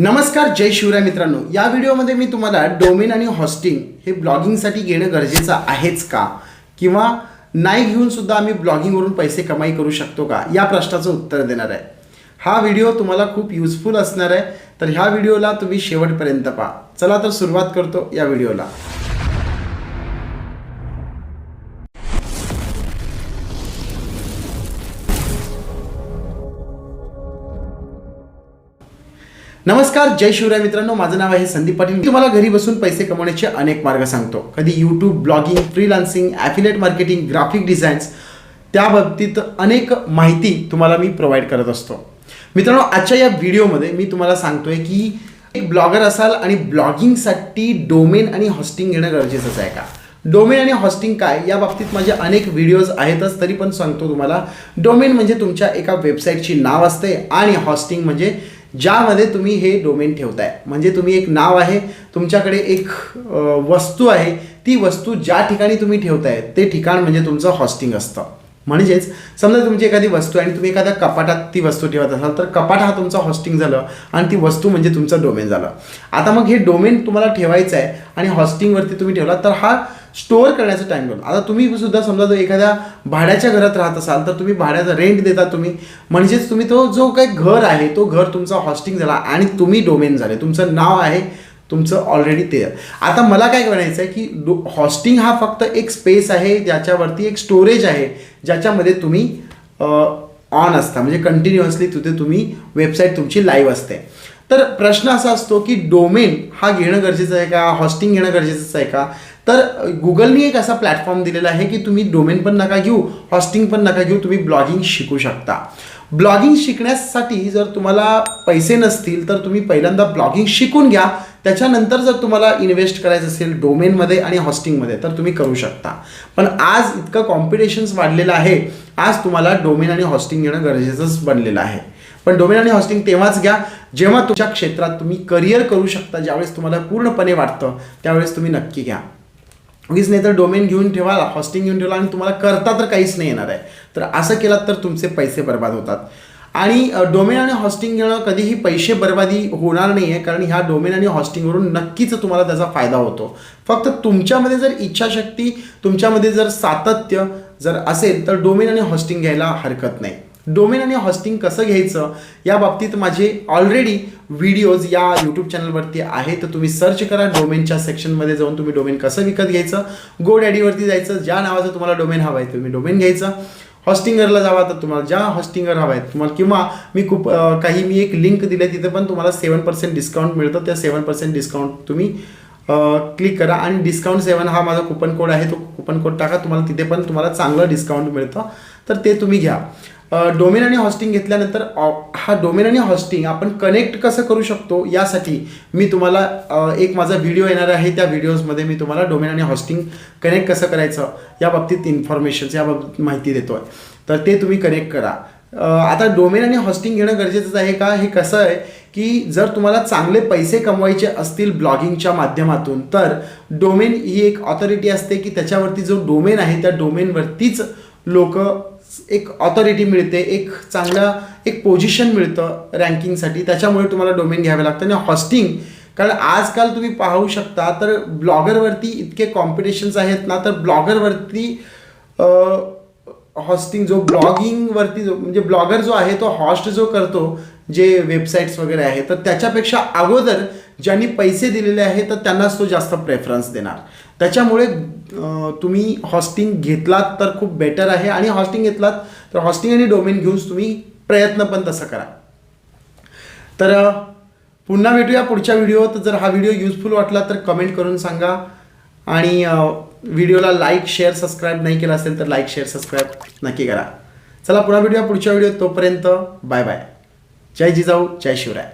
नमस्कार जय शिवराय मित्रांनो. या व्हिडिओमध्ये मी तुम्हाला डोमेन आणि हॉस्टिंग हे ब्लॉगिंगसाठी घेणं गरजेचं आहेच का? किंवा नाही घेऊन सुद्धा आम्ही ब्लॉगिंगवरून पैसे कमाई करू शकतो का? या प्रश्नाचं उत्तर देणार आहे. हा व्हिडिओ तुम्हाला खूप युजफुल असणार आहे. तर ह्या व्हिडिओला तुम्ही शेवटपर्यंत पहा. चला तर सुरुवात करतो या व्हिडिओला. नमस्कार जय शिवराय मित्रांनो. माझं नाव आहे संदीप पाटील. तुम्हाला घरी बसून पैसे कमवण्याचे अनेक मार्ग सांगतो. कधी YouTube blogging freelancing affiliate marketing graphic designs त्या बाबतीत अनेक माहिती तुम्हाला मी प्रोव्हाइड करत असतो. मित्रांनो आजच्या या व्हिडिओमध्ये मी तुम्हाला सांगतोय की एक ब्लॉगर असाल आणि ब्लॉगिंगसाठी डोमेन आणि हॉस्टिंग घेणं गरजेचंच आहे का? डोमेन आणि हॉस्टिंग काय? या बाबतीत माझे अनेक व्हिडिओज आहेतच तरी पण सांगतो तुम्हाला. डोमेन म्हणजे तुमच्या एका वेबसाईटची नाव असते आणि हॉस्टिंग म्हणजे ज्यामध्ये तुम्ही हे डोमेन ठेवताय. म्हणजे तुम्ही एक नाव आहे तुमच्याकडे एक वस्तू आहे ती वस्तू ज्या ठिकाणी तुम्ही ठेवताय ते ठिकाण म्हणजे तुमचं हॉस्टिंग असतं. म्हणजेच समजा तुमची एखादी वस्तू आणि तुम्ही एखाद्या कपाटात ती वस्तू ठेवत असाल तर कपाट हा तुमचा हॉस्टिंग झालं आणि ती वस्तू म्हणजे तुमचं डोमेन झालं. आता मग हे डोमेन तुम्हाला ठेवायचं आहे आणि हॉस्टिंगवरती तुम्ही ठेवला तर हा स्टोअर करण्याचा टाइम घेऊन आता तुम्ही सुद्धा समजा जर एखाद्या भाड्याच्या घरात राहत असाल तर तुम्ही भाड्याचा रेंट देता तुम्ही. म्हणजेच तुम्ही तो जो काही घर आहे तो घर तुमचा हॉस्टिंग झाला आणि तुम्ही डोमेन झाले. तुमचं नाव आहे तुमचं ऑलरेडी ते. आता मला काय म्हणायचं आहे की डो हॉस्टिंग हा फक्त एक स्पेस आहे ज्याच्यावरती एक स्टोरेज आहे ज्याच्यामध्ये तुम्ही ऑन असता. म्हणजे कंटिन्युअसली तिथे तुम्ही वेबसाईट तुमची लाईव्ह असते. तर प्रश्न असा असतो की डोमेन हा घेणं गरजेचं आहे का? हॉस्टिंग घेणं गरजेचं आहे का? तर गुगलनी एक असा प्लॅटफॉर्म दिलेला आहे की तुम्ही डोमेन पण नका घेऊ हॉस्टिंग पण नका घेऊ तुम्ही ब्लॉगिंग शिकू शकता. ब्लॉगिंग शिकण्यासाठी जर तुम्हाला पैसे नसतील तर तुम्ही पहिल्यांदा ब्लॉगिंग शिकून घ्या. त्याच्यानंतर जर तुम्हाला इन्व्हेस्ट करायचं असेल डोमेनमध्ये आणि हॉस्टिंगमध्ये तर तुम्ही करू शकता. पण आज इतकं कॉम्पिटिशन्स वाढलेलं आहे. आज तुम्हाला डोमेन आणि हॉस्टिंग घेणं गरजेचंच बनलेलं आहे. पण डोमेन आणि हॉस्टिंग तेव्हाच घ्या. जेव्हा तुमच्या क्षेत्रात तुम्ही करिअर करू शकता ज्यावेळेस तुम्हाला पूर्णपणे वाटतं त्यावेळेस तुम्ही नक्की घ्या. वीज नाही तर डोमेन घेऊन ठेवा हॉस्टिंग घेऊन ठेवा आणि तुम्हाला करता तर काहीच नाही येणार आहे. तर असं केलात तर तुमचे पैसे बर्बाद होतात. आणि डोमेन आणि हॉस्टिंग घेणं कधीही पैसे बर्बादी होणार नाही आहे कारण ह्या डोमेन आणि हॉस्टिंगवरून नक्कीच तुम्हाला त्याचा फायदा होतो. फक्त तुमच्यामध्ये जर इच्छाशक्ती तुमच्यामध्ये जर सातत्य जर असेल तर डोमेन आणि हॉस्टिंग घ्यायला हरकत नाही. डोमेन आणि हॉस्टिंग कसं घ्यायचं या बाबतीत माझे ऑलरेडी व्हिडिओज या यूट्यूब चॅनलवरती आहे तर तुम्ही सर्च करा डोमेनच्या सेक्शनमध्ये जाऊन तुम्ही डोमेन कसं विकत घ्यायचं. गो डॅडीवरती जायचं ज्या नावाचं तुम्हाला डोमेन हवं आहे तुम्ही डोमेन घ्यायचं. हॉस्टिंगरला जावा तर तुम्हाला ज्या हॉस्टिंगर हवं आहेत तुम्हाला किंवा मी खूप काही मी एक लिंक दिली आहे तिथे पण तुम्हाला सेवन पर्सेंट डिस्काउंट मिळतं. त्या सेवन पर्सेंट डिस्काउंट तुम्ही क्लिक करा. आणि डिस्काउंट सेवन हा माझा कुपन कोड आहे तो कुपन कोड टाका. तुम्हाला तिथे पण तुम्हाला चांगलं डिस्काउंट मिळतं. तर ते तुम्ही घ्या. डोमेन आणि हॉस्टिंग घेतल्यानंतर ऑ- हा डोमेन आणि हॉस्टिंग आपण कनेक्ट कसं करू शकतो यासाठी मी तुम्हाला एक माझा व्हिडिओ येणार आहे. त्या व्हिडिओजमध्ये मी तुम्हाला डोमेन आणि हॉस्टिंग कनेक्ट कसं करायचं या बाबतीत इन्फॉर्मेशन्स या बाबतीत माहिती देतो आहे तर ते तुम्ही कनेक्ट करा. आता डोमेन आणि हॉस्टिंग घेणं गरजेचंच आहे का? हे कसं आहे की जर तुम्हाला चांगले पैसे कमवायचे असतील ब्लॉगिंगच्या माध्यमातून तर डोमेन ही एक ऑथॉरिटी असते की त्याच्यावरती जो डोमेन आहे त्या डोमेनवरतीच लोक एक ऑथॉरिटी मिळते एक चांगला एक पोझिशन मिळतं रँकिंगसाठी त्याच्यामुळे तुम्हाला डोमेन घ्यावे लागतं. आणि हॉस्टिंग कारण आजकाल तुम्ही पाहू शकता तर ब्लॉगरवरती इतके कॉम्पिटिशन्स आहेत ना तर ब्लॉगरवरती हॉस्टिंग जो ब्लॉगिंगवरती जो म्हणजे ब्लॉगर जो आहे तो हॉस्ट जो करतो जे वेबसाईट्स वगैरे आहे तर त्याच्यापेक्षा अगोदर ज्यांनी पैसे दिलेले आहेत तर त्यांनाच तो जास्त प्रेफरन्स देणार. त्याच्यामुळे तुम्ही हॉस्टिंग घेतलात तर खूप बेटर आहे आणि हॉस्टिंग घेतलात तर हॉस्टिंग आणि डोमेन घेऊन तुम्ही प्रयत्न पण तसं करा. तर पुन्हा भेटूया पुढच्या व्हिडिओत जर हा व्हिडिओ युजफुल वाटला तर कमेंट करून सांगा. आणि व्हिडिओला लाईक शेअर सबस्क्राईब नाही केला असेल तर लाईक शेअर सबस्क्राईब नक्की करा. चला पुन्हा भेटूया पुढच्या व्हिडिओ तोपर्यंत बाय बाय जय जिजाऊ जय शिवराय.